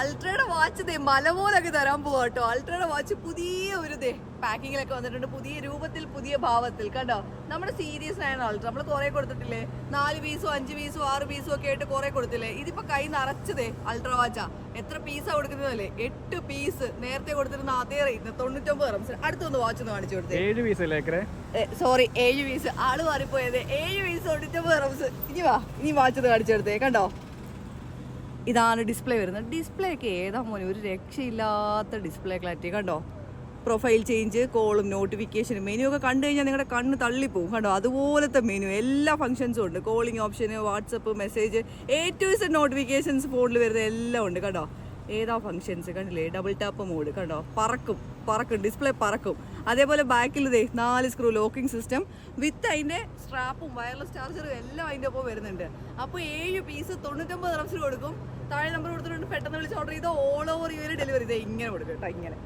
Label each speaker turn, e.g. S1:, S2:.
S1: അൾട്രയുടെ watch ദേ മലമോലൊക്കെ തരാൻ പോവാ കേട്ടോ. അൾട്രയുടെ വാച്ച് പുതിയ ഒരു ദേ പാക്കിങ്ങിലൊക്കെ വന്നിട്ടുണ്ട്. പുതിയ രൂപത്തിൽ പുതിയ ഭാവത്തിൽ. കണ്ടോ? നമ്മുടെ സീരിയസ് ആയ അൾട്ര. നമ്മൾ കുറെ കൊടുത്തിട്ടില്ലേ? നാല് പീസോ അഞ്ച് പീസോ ആറ് പീസോ ഒക്കെ ആയിട്ട് കുറെ കൊടുത്തില്ലേ? ഇതിപ്പോ കൈ നിറച്ചതേ അൾട്ര വാച്ചാ എത്ര പീസാ കൊടുക്കുന്നതല്ലേ എട്ട് പീസ് നേരത്തെ കൊടുത്തിരുന്ന അതേ റേറ്റ് തൊണ്ണൂറ്റൊമ്പത് റംസ് അടുത്തൊന്ന് വാച്ച് ഒന്ന് കാണിച്ചു കൊടുത്തേ.
S2: ഏഴ് പീസ്
S1: സോറി ഏഴ് പീസ് ആൾ മാറിപ്പോയത്. ഏഴ് പീസ് തൊണ്ണൂറ്റൊമ്പത് റംസ് ഇനി വാ ഇനി വാച്ച് ഒന്ന് കാണിച്ചു കൊടുത്തേ. കണ്ടോ? ഇതാണ് ഡിസ്പ്ലേ വരുന്നത്. ഡിസ്പ്ലേ ഒക്കെ ഏതാ മോനെ? ഒരു രക്ഷയില്ലാത്ത ഡിസ്പ്ലേ ക്ലാരിറ്റി കണ്ടോ? പ്രൊഫൈൽ ചേഞ്ച് കോളും നോട്ടിഫിക്കേഷനും മെനു ഒക്കെ കണ്ടു കഴിഞ്ഞാൽ നിങ്ങളുടെ കണ്ണ് തള്ളിപ്പോവും. കണ്ടോ? അതുപോലത്തെ മെനു എല്ലാ ഫംഗ്ഷൻസും ഉണ്ട്. Calling option WhatsApp message A to Z notifications ഫോണിൽ വരുന്നത് എല്ലാം ഉണ്ട്. കണ്ടോ? ഏതാ ഫംഗ്ഷൻസ് കണ്ടില്ലേ? ഡബിൾ ടാപ്പ് മോഡ് കണ്ടോ? പറക്കും. പറക്കും. ഡിസ്പ്ലേ പറക്കും. അതേപോലെ ബാക്കിൽ ഇതേ നാല് സ്ക്രൂ ലോക്കിംഗ് സിസ്റ്റം വിത്ത് അതിന്റെ സ്ട്രാപ്പും വയർലെസ് ചാർജറും എല്ലാം അതിന്റെ ഒപ്പം വരുന്നുണ്ട്. അപ്പോൾ ഏഴ് പീസ് തൊണ്ണൂറ്റൊമ്പത് റംസിൽ കൊടുക്കും. താഴെ നമ്പർ കൊടുത്തിട്ടുണ്ട്. പെട്ടെന്ന് വിളിച്ച് ഓർഡർ ചെയ്ത്? ഓൾ ഓവർ യു ഡെലിവറി ചെയ്ത് ഇങ്ങനെ കൊടുക്കും കേട്ടോ ഇങ്ങനെ.